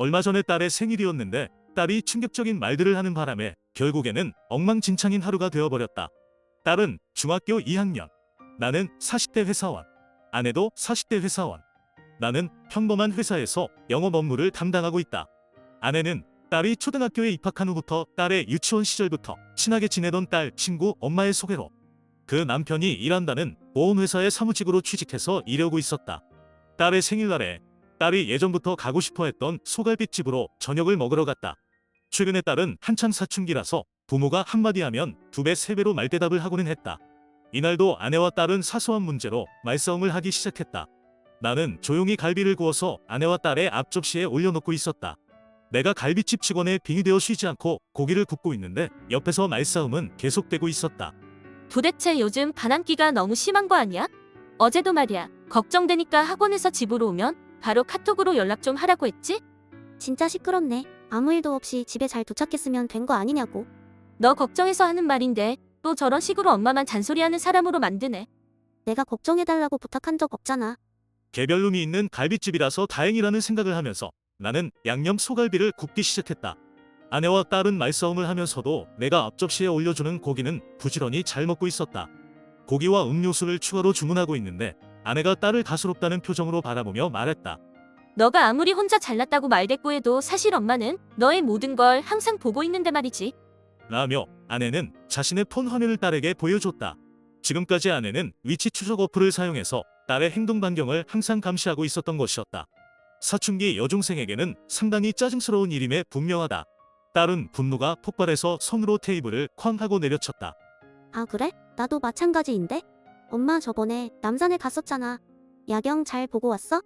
얼마 전에 딸의 생일이었는데 딸이 충격적인 말들을 하는 바람에 결국에는 엉망진창인 하루가 되어버렸다. 딸은 중학교 2학년, 나는 40대 회사원, 아내도 40대 회사원. 나는 평범한 회사에서 영업 업무를 담당하고 있다. 아내는 딸이 초등학교에 입학한 후부터 딸의 유치원 시절부터 친하게 지내던 딸 친구 엄마의 소개로 그 남편이 일한다는 보험회사의 사무직으로 취직해서 일하고 있었다. 딸의 생일날에 딸이 예전부터 가고 싶어 했던 소갈비집으로 저녁을 먹으러 갔다. 최근에 딸은 한창 사춘기라서 부모가 한마디 하면 두 배, 세 배로 말대답을 하고는 했다. 이날도 아내와 딸은 사소한 문제로 말싸움을 하기 시작했다. 나는 조용히 갈비를 구워서 아내와 딸의 앞접시에 올려놓고 있었다. 내가 갈비집 직원에 빙이 되어 쉬지 않고 고기를 굽고 있는데 옆에서 말싸움은 계속되고 있었다. 도대체 요즘 반항기가 너무 심한 거 아니야? 어제도 말이야. 걱정되니까 학원에서 집으로 오면 바로 카톡으로 연락 좀 하라고 했지? 진짜 시끄럽네. 아무 일도 없이 집에 잘 도착했으면 된 거 아니냐고. 너 걱정해서 하는 말인데 또 저런 식으로 엄마만 잔소리하는 사람으로 만드네. 내가 걱정해달라고 부탁한 적 없잖아. 개별룸이 있는 갈비집이라서 다행이라는 생각을 하면서 나는 양념 소갈비를 굽기 시작했다. 아내와 딸은 말싸움을 하면서도 내가 앞접시에 올려주는 고기는 부지런히 잘 먹고 있었다. 고기와 음료수를 추가로 주문하고 있는데 아내가 딸을 가스롭다는 표정으로 바라보며 말했다. 너가 아무리 혼자 잘났다고 말대꾸해도 사실 엄마는 너의 모든 걸 항상 보고 있는데 말이지. 라며 아내는 자신의 폰 화면을 딸에게 보여줬다. 지금까지 아내는 위치 추적 어플을 사용해서 딸의 행동 반경을 항상 감시하고 있었던 것이었다. 사춘기 여중생에게는 상당히 짜증스러운 일임에 분명하다. 딸은 분노가 폭발해서 손으로 테이블을 쾅 하고 내려쳤다. 아, 그래? 나도 마찬가지인데? 엄마 저번에 남산에 갔었잖아. 야경 잘 보고 왔어?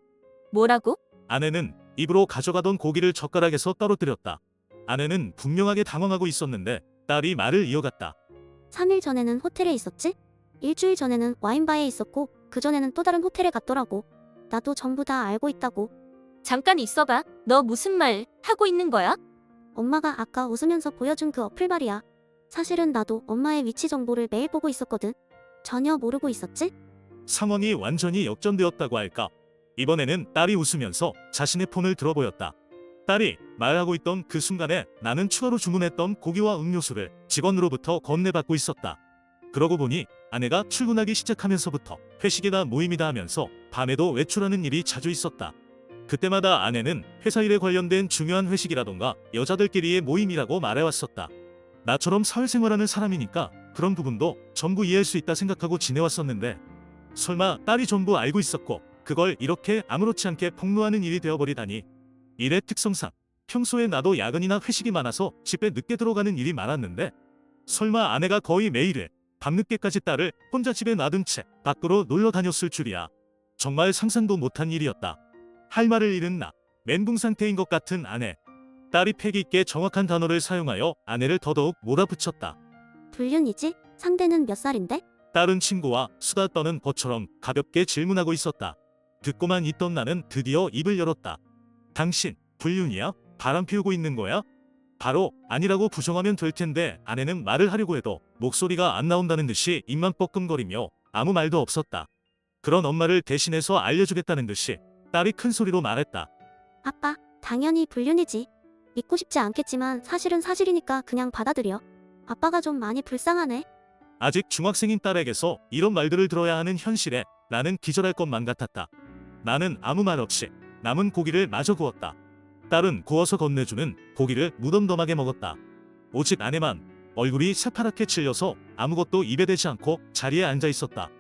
뭐라고? 아내는 입으로 가져가던 고기를 젓가락에서 떨어뜨렸다. 아내는 분명하게 당황하고 있었는데 딸이 말을 이어갔다. 3일 전에는 호텔에 있었지? 일주일 전에는 와인바에 있었고, 그 전에는 또 다른 호텔에 갔더라고. 나도 전부 다 알고 있다고. 잠깐 있어봐. 너 무슨 말 하고 있는 거야? 엄마가 아까 웃으면서 보여준 그 어플 말이야. 사실은 나도 엄마의 위치 정보를 매일 보고 있었거든. 전혀 모르고 있었지? 상황이 완전히 역전되었다고 할까. 이번에는 딸이 웃으면서 자신의 폰을 들어보였다. 딸이 말하고 있던 그 순간에 나는 추가로 주문했던 고기와 음료수를 직원으로부터 건네받고 있었다. 그러고 보니 아내가 출근하기 시작하면서부터 회식이다 모임이다 하면서 밤에도 외출하는 일이 자주 있었다. 그때마다 아내는 회사 일에 관련된 중요한 회식이라던가 여자들끼리의 모임이라고 말해왔었다. 나처럼 사회생활하는 사람이니까 그런 부분도 전부 이해할 수 있다 생각하고 지내왔었는데 설마 딸이 전부 알고 있었고 그걸 이렇게 아무렇지 않게 폭로하는 일이 되어버리다니. 일의 특성상 평소에 나도 야근이나 회식이 많아서 집에 늦게 들어가는 일이 많았는데 설마 아내가 거의 매일에 밤늦게까지 딸을 혼자 집에 놔둔 채 밖으로 놀러 다녔을 줄이야. 정말 상상도 못한 일이었다. 할 말을 잃은 나 멘붕 상태인 것 같은 아내. 딸이 패기 있게 정확한 단어를 사용하여 아내를 더더욱 몰아붙였다 불륜이지? 상대는 몇 살인데? 다른 친구와 수다 떠는 것처럼 가볍게 질문하고 있었다. 듣고만 있던 나는 드디어 입을 열었다. 당신 불륜이야? 바람 피우고 있는 거야? 바로 아니라고 부정하면 될 텐데 아내는 말을 하려고 해도 목소리가 안 나온다는 듯이 입만 뻐끔거리며 아무 말도 없었다. 그런 엄마를 대신해서 알려주겠다는 듯이 딸이 큰 소리로 말했다. 아빠, 당연히 불륜이지. 믿고 싶지 않겠지만 사실은 사실이니까 그냥 받아들여. 아빠가 좀 많이 불쌍하네. 아직 중학생인 딸에게서 이런 말들을 들어야 하는 현실에 나는 기절할 것만 같았다. 나는 아무 말 없이 남은 고기를 마저 구웠다. 딸은 구워서 건네주는 고기를 무덤덤하게 먹었다. 오직 아내만 얼굴이 새파랗게 칠려서 아무것도 입에 대지 않고 자리에 앉아 있었다.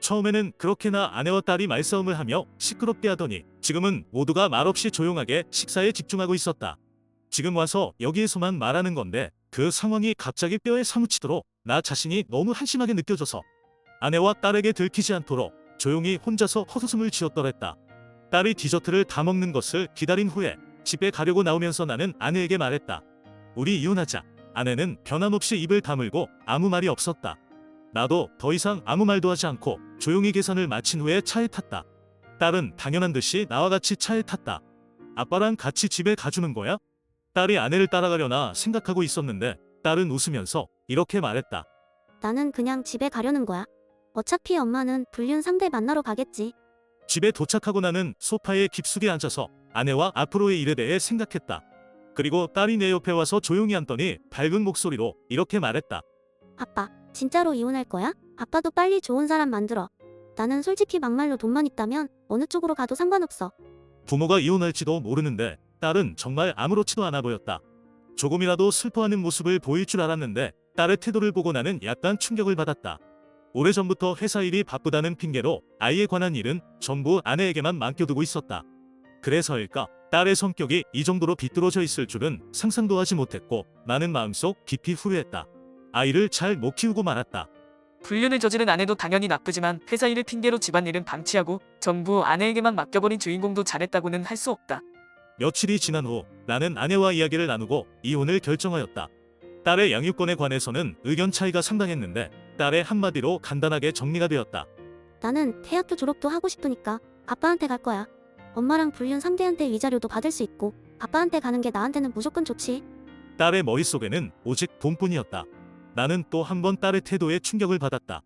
처음에는 그렇게나 아내와 딸이 말싸움을 하며 시끄럽게 하더니 지금은 모두가 말없이 조용하게 식사에 집중하고 있었다. 지금 와서 여기에서만 말하는 건데 그 상황이 갑자기 뼈에 사무치도록 나 자신이 너무 한심하게 느껴져서 아내와 딸에게 들키지 않도록 조용히 혼자서 헛웃음을 지었더랬다. 딸이 디저트를 다 먹는 것을 기다린 후에 집에 가려고 나오면서 나는 아내에게 말했다. 우리 이혼하자. 아내는 변함없이 입을 다물고 아무 말이 없었다. 나도 더 이상 아무 말도 하지 않고 조용히 계산을 마친 후에 차에 탔다. 딸은 당연한 듯이 나와 같이 차에 탔다. 아빠랑 같이 집에 가주는 거야? 딸이 아내를 따라가려나 생각하고 있었는데 딸은 웃으면서 이렇게 말했다. 나는 그냥 집에 가려는 거야. 어차피 엄마는 불륜 상대 만나러 가겠지. 집에 도착하고 나는 소파에 깊숙이 앉아서 아내와 앞으로의 일에 대해 생각했다. 그리고 딸이 내 옆에 와서 조용히 앉더니 밝은 목소리로 이렇게 말했다. 아빠, 진짜로 이혼할 거야? 아빠도 빨리 좋은 사람 만들어. 나는 솔직히 막말로 돈만 있다면 어느 쪽으로 가도 상관없어. 부모가 이혼할지도 모르는데 딸은 정말 아무렇지도 않아 보였다. 조금이라도 슬퍼하는 모습을 보일 줄 알았는데 딸의 태도를 보고 나는 약간 충격을 받았다. 오래전부터 회사 일이 바쁘다는 핑계로 아이에 관한 일은 전부 아내에게만 맡겨두고 있었다. 그래서일까 딸의 성격이 이 정도로 비뚤어져 있을 줄은 상상도 하지 못했고 나는 마음속 깊이 후회했다. 아이를 잘 못 키우고 말았다. 불륜을 저지른 아내도 당연히 나쁘지만 회사 일을 핑계로 집안일은 방치하고 전부 아내에게만 맡겨버린 주인공도 잘했다고는 할 수 없다. 며칠이 지난 후 나는 아내와 이야기를 나누고 이혼을 결정하였다. 딸의 양육권에 관해서는 의견 차이가 상당했는데 딸의 한마디로 간단하게 정리가 되었다. 나는 대학교 졸업도 하고 싶으니까 아빠한테 갈 거야. 엄마랑 불륜 상대한테 위자료도 받을 수 있고 아빠한테 가는 게 나한테는 무조건 좋지. 딸의 머릿속에는 오직 돈뿐이었다. 나는 또 한 번 딸의 태도에 충격을 받았다.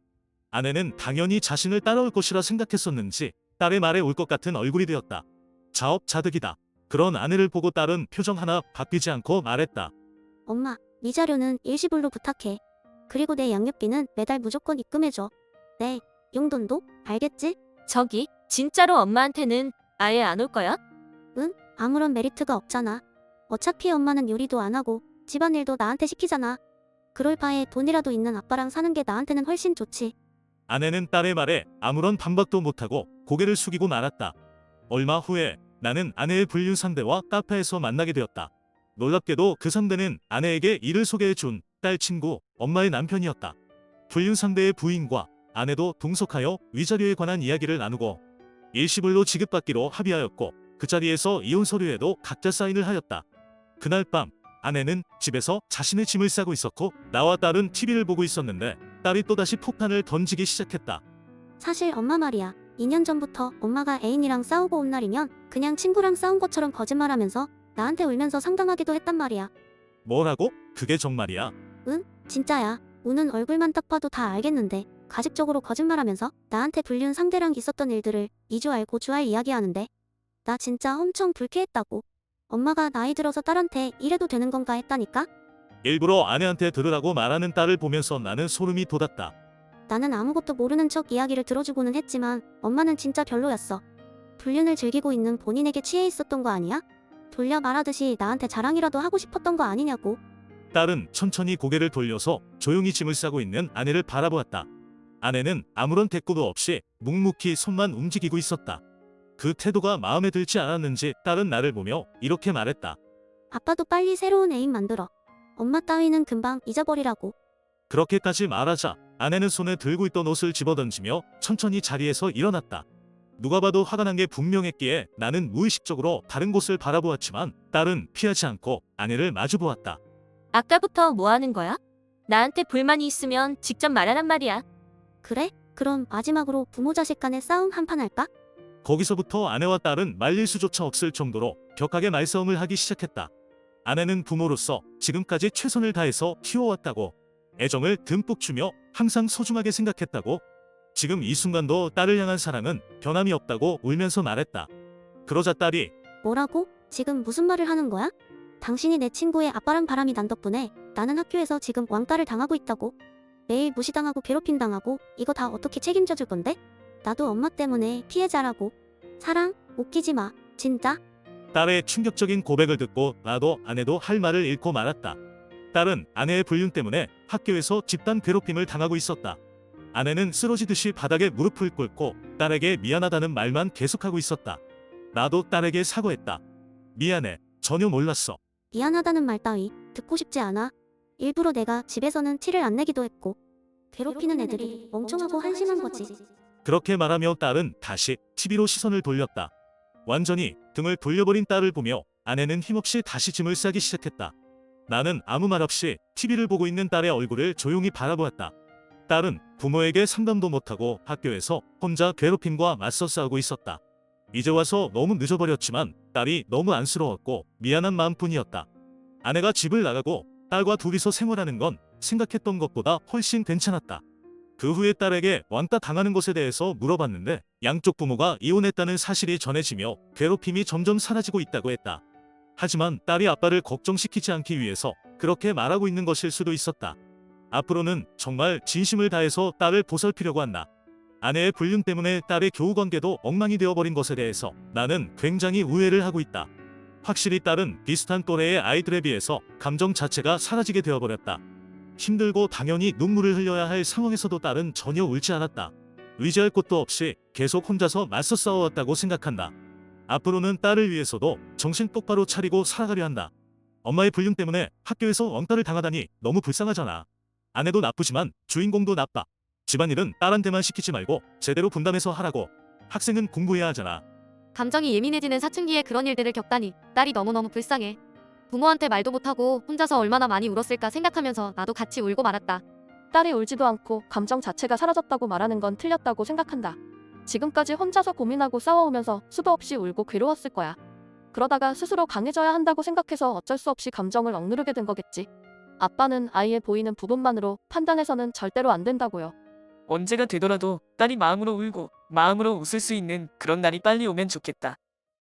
아내는 당연히 자신을 따라올 것이라 생각했었는지 딸의 말에 올 것 같은 얼굴이 되었다. 자업자득이다. 그런 아내를 보고 딸은 표정 하나 바뀌지 않고 말했다. 엄마, 위자료는 일시불로 부탁해. 그리고 내 양육비는 매달 무조건 입금해줘. 네, 용돈도? 알겠지? 저기, 진짜로 엄마한테는 아예 안 올 거야? 아무런 메리트가 없잖아. 어차피 엄마는 요리도 안 하고 집안일도 나한테 시키잖아. 그럴 바에 돈이라도 있는 아빠랑 사는 게 나한테는 훨씬 좋지. 아내는 딸의 말에 아무런 반박도 못하고 고개를 숙이고 말았다. 얼마 후에 나는 아내의 불륜 상대와 카페에서 만나게 되었다. 놀랍게도 그 상대는 아내에게 이를 소개해 준 딸 친구, 엄마의 남편이었다. 불륜 상대의 부인과 아내도 동석하여 위자료에 관한 이야기를 나누고 일시불로 지급받기로 합의하였고 그 자리에서 이혼 서류에도 각자 사인을 하였다. 그날 밤 아내는 집에서 자신의 짐을 싸고 있었고 나와 딸은 TV를 보고 있었는데 딸이 또다시 폭탄을 던지기 시작했다. 사실 엄마 말이야. 2년 전부터 엄마가 애인이랑 싸우고 온 날이면 그냥 친구랑 싸운 것처럼 거짓말하면서 나한테 울면서 상담하기도 했단 말이야. 뭐라고? 그게 정말이야? 진짜야. 우는 얼굴만 딱 봐도 다 알겠는데 가식적으로 거짓말하면서 나한테 불륜 상대랑 있었던 일들을 2주 알 고 주알 이야기하는데 나 진짜 엄청 불쾌했다고. 엄마가 나이 들어서 딸한테 이래도 되는 건가 했다니까? 일부러 아내한테 들으라고 말하는 딸을 보면서 나는 소름이 돋았다. 나는 아무것도 모르는 척 이야기를 들어주고는 했지만 엄마는 진짜 별로였어. 불륜을 즐기고 있는 본인에게 취해 있었던 거 아니야? 돌려 말하듯이 나한테 자랑이라도 하고 싶었던 거 아니냐고. 딸은 천천히 고개를 돌려서 조용히 짐을 싸고 있는 아내를 바라보았다. 아내는 아무런 대꾸도 없이 묵묵히 손만 움직이고 있었다. 그 태도가 마음에 들지 않았는지 딸은 나를 보며 이렇게 말했다. 아빠도 빨리 새로운 애인 만들어. 엄마 따위는 금방 잊어버리라고. 그렇게까지 말하자 아내는 손에 들고 있던 옷을 집어던지며 천천히 자리에서 일어났다. 누가 봐도 화가 난 게 분명했기에 나는 무의식적으로 다른 곳을 바라보았지만 딸은 피하지 않고 아내를 마주보았다. 아까부터 뭐 하는 거야? 나한테 불만이 있으면 직접 말하란 말이야. 그래? 그럼 마지막으로 부모 자식 간의 싸움 한 판 할까? 거기서부터 아내와 딸은 말릴 수조차 없을 정도로 격하게 말싸움을 하기 시작했다. 아내는 부모로서 지금까지 최선을 다해서 키워왔다고 애정을 듬뿍 주며 항상 소중하게 생각했다고 지금 이 순간도 딸을 향한 사랑은 변함이 없다고 울면서 말했다. 그러자 딸이 뭐라고? 지금 무슨 말을 하는 거야? 당신이 내 친구의 아빠랑 바람이 난 덕분에 나는 학교에서 지금 왕따를 당하고 있다고. 매일 무시당하고 괴롭힘 당하고 이거 다 어떻게 책임져 줄 건데? 나도 엄마 때문에 피해자라고. 사랑, 웃기지 마. 진짜? 딸의 충격적인 고백을 듣고 나도 아내도 할 말을 잃고 말았다. 딸은 아내의 불륜 때문에 학교에서 집단 괴롭힘을 당하고 있었다. 아내는 쓰러지듯이 바닥에 무릎을 꿇고 딸에게 미안하다는 말만 계속하고 있었다. 나도 딸에게 사과했다. 미안해. 전혀 몰랐어. 미안하다는 말 따위 듣고 싶지 않아. 일부러 내가 집에서는 티를 안 내기도 했고. 괴롭히는 애들이 멍청하고 한심한 거지. 그렇게 말하며 딸은 다시 TV로 시선을 돌렸다. 완전히 등을 돌려버린 딸을 보며 아내는 힘없이 다시 짐을 싸기 시작했다. 나는 아무 말 없이 TV를 보고 있는 딸의 얼굴을 조용히 바라보았다. 딸은 부모에게 상담도 못하고 학교에서 혼자 괴롭힘과 맞서 싸우고 있었다. 이제 와서 너무 늦어버렸지만 딸이 너무 안쓰러웠고 미안한 마음뿐이었다. 아내가 집을 나가고 딸과 둘이서 생활하는 건 생각했던 것보다 훨씬 괜찮았다. 그 후에 딸에게 왕따 당하는 것에 대해서 물어봤는데 양쪽 부모가 이혼했다는 사실이 전해지며 괴롭힘이 점점 사라지고 있다고 했다. 하지만 딸이 아빠를 걱정시키지 않기 위해서 그렇게 말하고 있는 것일 수도 있었다. 앞으로는 정말 진심을 다해서 딸을 보살피려고 한다. 아내의 불륜 때문에 딸의 교우 관계도 엉망이 되어버린 것에 대해서 나는 굉장히 우회를 하고 있다. 확실히 딸은 비슷한 또래의 아이들에 비해서 감정 자체가 사라지게 되어버렸다. 힘들고 당연히 눈물을 흘려야 할 상황에서도 딸은 전혀 울지 않았다. 의지할 곳도 없이 계속 혼자서 맞서 싸워왔다고 생각한다. 앞으로는 딸을 위해서도 정신 똑바로 차리고 살아가려 한다. 엄마의 불륜 때문에 학교에서 왕따를 당하다니 너무 불쌍하잖아. 아내도 나쁘지만 주인공도 나빠. 집안일은 딸한테만 시키지 말고 제대로 분담해서 하라고. 학생은 공부해야 하잖아. 감정이 예민해지는 사춘기에 그런 일들을 겪다니 딸이 너무너무 불쌍해. 부모한테 말도 못하고 혼자서 얼마나 많이 울었을까 생각하면서 나도 같이 울고 말았다. 딸이 울지도 않고 감정 자체가 사라졌다고 말하는 건 틀렸다고 생각한다. 지금까지 혼자서 고민하고 싸워오면서 수도 없이 울고 괴로웠을 거야. 그러다가 스스로 강해져야 한다고 생각해서 어쩔 수 없이 감정을 억누르게 된 거겠지. 아빠는 아이의 보이는 부분만으로 판단해서는 절대로 안 된다고요. 언제가 되더라도 딸이 마음으로 울고 마음으로 웃을 수 있는 그런 날이 빨리 오면 좋겠다.